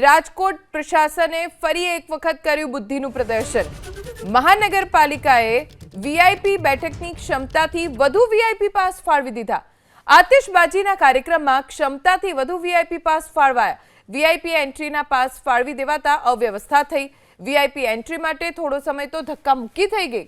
રાજકોટ પ્રશાસને ફરી એક વખત કર્યું બુદ્ધિનું પ્રદર્શન. મહાનગરપાલિકાએ વીઆઈપી બેઠકની ક્ષમતાથી વધુ વીઆઈપી પાસ ફાળવી દીધા. આતિશબાજીના કાર્યક્રમમાં ક્ષમતાથી વધુ વીઆઈપી પાસ ફાળવાયા. વીઆઈપી એન્ટ્રીના પાસ ફાળવી દેવાતા અવ્યવસ્થા થઈ. વીઆઈપી એન્ટ્રી માટે થોડો સમય તો ધક્કા મૂકી થઈ ગઈ.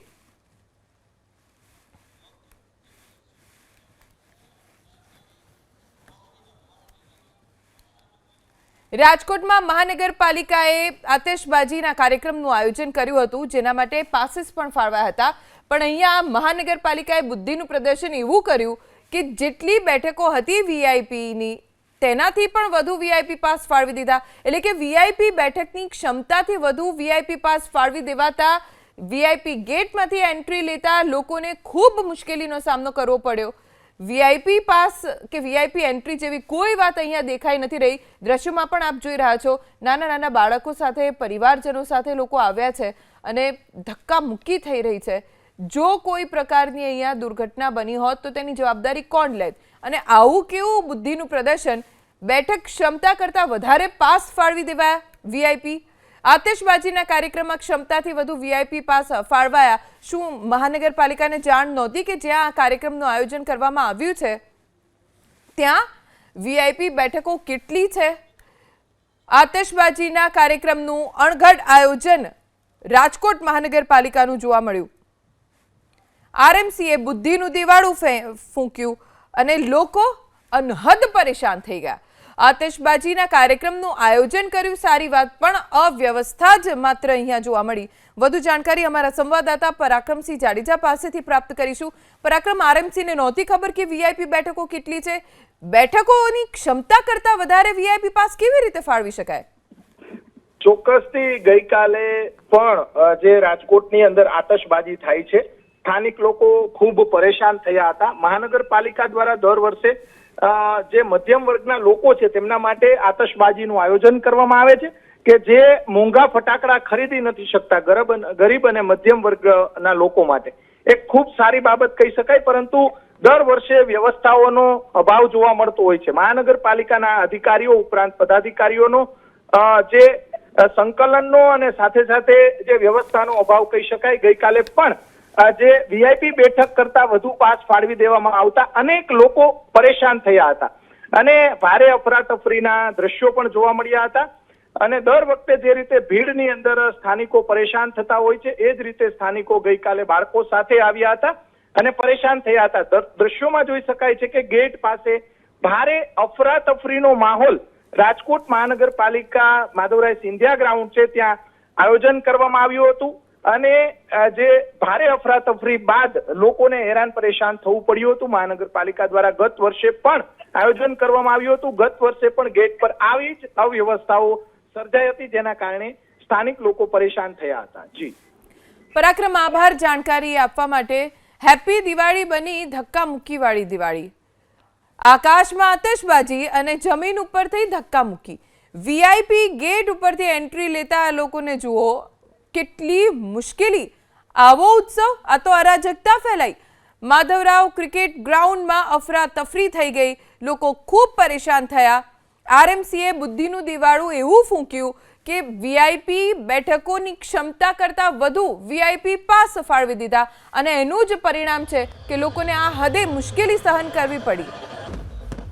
રાજકોટમાં મહાનગરપાલિકાએ આતશબાજીના કાર્યક્રમનું આયોજન કર્યું હતું, જેના માટે પાસીસ પણ ફાળવાયા હતા. પણ અહીંયા મહાનગરપાલિકાએ બુદ્ધિનું પ્રદર્શન એવું કર્યું કે જેટલી બેઠકો હતી વીઆઈપીની, તેનાથી પણ વધુ વીઆઈપી પાસ ફાળવી દીધા. એટલે કે વીઆઈપી બેઠકની ક્ષમતાથી વધુ વીઆઈપી પાસ ફાળવી દેવાતા, વીઆઈપી ગેટમાંથી એન્ટ્રી લેતા લોકોને ખૂબ મુશ્કેલીનો સામનો કરવો પડ્યો. વીઆઈપી પાસ કે વીઆઈપી એન્ટ્રી જેવી કોઈ વાત અહીંયા દેખાઈ નથી રહી. દ્રશ્યમાં પણ આપ જોઈ રહ્યા છો, નાના નાના બાળકો સાથે, પરિવારજનો સાથે લોકો આવ્યા છે અને ધક્કા મુક્કી થઈ રહી છે. જો કોઈ પ્રકારની અહીંયા દુર્ઘટના બની હોત તો તેની જવાબદારી કોણ લેત? અને આવું કેવું બુદ્ધિનું પ્રદર્શન? બેઠક ક્ષમતા કરતાં વધારે પાસ ફાળવી દેવાયા વીઆઈપી આતિશબાજીના કાર્યક્રમમાં ક્ષમતાથી વધુ વીઆઈપી પાસ ફાળવાયા. શું મહાનગરપાલિકાને જાણ નહોતી કે જ્યાં આ કાર્યક્રમનું આયોજન કરવામાં આવ્યું છે? ત્યાં વીઆઈપી બેઠકો કેટલી છે? આતશબાજીના કાર્યક્રમનું અણઘડ આયોજન રાજકોટ મહાનગરપાલિકાનું જોવા મળ્યું. આરએમસીએ બુદ્ધિનું દિવાળું ફૂંક્યું અને લોકો અનહદ પરેશાન થઈ ગયા. આતિશબાજીના કાર્યક્રમનું આયોજન કર્યું. સારી વાત પણ અવ્યવસ્થા જ માત્ર અહીંયા જોવા મળી. વધુ જાણકારી અમારા સંવાદદાતા પરાક્રમસિંહ જાડેજા પાસેથી પ્રાપ્ત કરીશું. પરાક્રમ આરએમસીને નહોતી ખબર કે વીઆઈપી બેઠકો કેટલી છે. બેઠકોની ક્ષમતા કરતાં વધારે વીઆઈપી પાસ કેવી રીતે ફાળવી શકાય? ચોક્કસથી ગઈકાલે પણ જે રાજકોટની અંદર આતશબાજી થાય છે, સ્થાનિક લોકો ખૂબ પરેશાન થયા હતા. મહાનગરપાલિકા દ્વારા દર વર્ષે જે મધ્યમ વર્ગના લોકો છે, તેમના માટે આતશબાજીનું આયોજન કરવામાં આવે છે કે જે મોંઘા ફટાકડા ખરીદી નથી શકતા ગરબ અને મધ્યમ વર્ગના લોકો માટે. એક ખૂબ સારી બાબત કહી શકાય, પરંતુ દર વર્ષે વ્યવસ્થાઓનો અભાવ જોવા મળતો હોય છે. મહાનગરપાલિકાના અધિકારીઓ, ઉપરાંત પદાધિકારીઓનો જે સંકલનનો અને સાથે સાથે જે વ્યવસ્થાનો અભાવ કહી શકાય, ગઈકાલે પણ જે વીઆઈપી બેઠક કરતા વધુ પાસ ફાળવી દેવામાં આવતા અનેક લોકો પરેશાન થયા હતા. અને ભારે અફરાતફરીના દ્રશ્યો પણ જોવા મળ્યા હતા. અને દર વખતે જે રીતે ભીડની અંદર સ્થાનિકો પરેશાન થતા હોય છે, એ જ રીતે સ્થાનિકો ગઈકાલે બાળકો સાથે આવ્યા હતા અને પરેશાન થયા હતા. દ્રશ્યોમાં જોઈ શકાય છે કે ગેટ પાસે ભારે અફરાતફરીનો માહોલ રાજકોટ મહાનગરપાલિકા માધવરાય સિંધિયા ગ્રાઉન્ડ છે, ત્યાં આયોજન કરવામાં આવ્યું હતું. અને જે ભારે અફરાતફરી બાદ લોકોને હેરાન પરેશાન થવું પડ્યું હતું, મહાનગરપાલિકા દ્વારા ગત વર્ષે પણ આયોજન કરવામાં આવ્યું હતું. ગત વર્ષે પણ ગેટ પર આવી જ અવ્યવસ્થાઓ સર્જાઈ હતી, જેના કારણે સ્થાનિક લોકો પરેશાન થયા હતા. જી. પરાક્રમ આભાર જાણકારી આપવા માટે હેપી દિવાળી બની, ધક્કા મૂકી વાળી દિવાળી. આકાશમાં આતશબાજી અને જમીન ઉપરથી ધક્કા મૂકી વીઆઈપી ગેટ ઉપરથી એન્ટ્રી લેતા લોકોને જુઓ કેટલી મુશ્કેલી. આવો ઉત્સવ આ તો અરાજકતા ફેલાઈ. માધવરાવ ક્રિકેટ ગ્રાઉન્ડમાં અફરાતફરી થઈ ગઈ. લોકો ખૂબ પરેશાન થયા. આરએમસીએ બુદ્ધિનું દિવાળું એવું ફૂંક્યું કે વીઆઈપી બેઠકોની ક્ષમતા કરતાં વધુ વીઆઈપી પાસ ફાળવી દીધા. અને એનું જ પરિણામ છે કે લોકોને આ હદે મુશ્કેલી સહન કરવી પડી.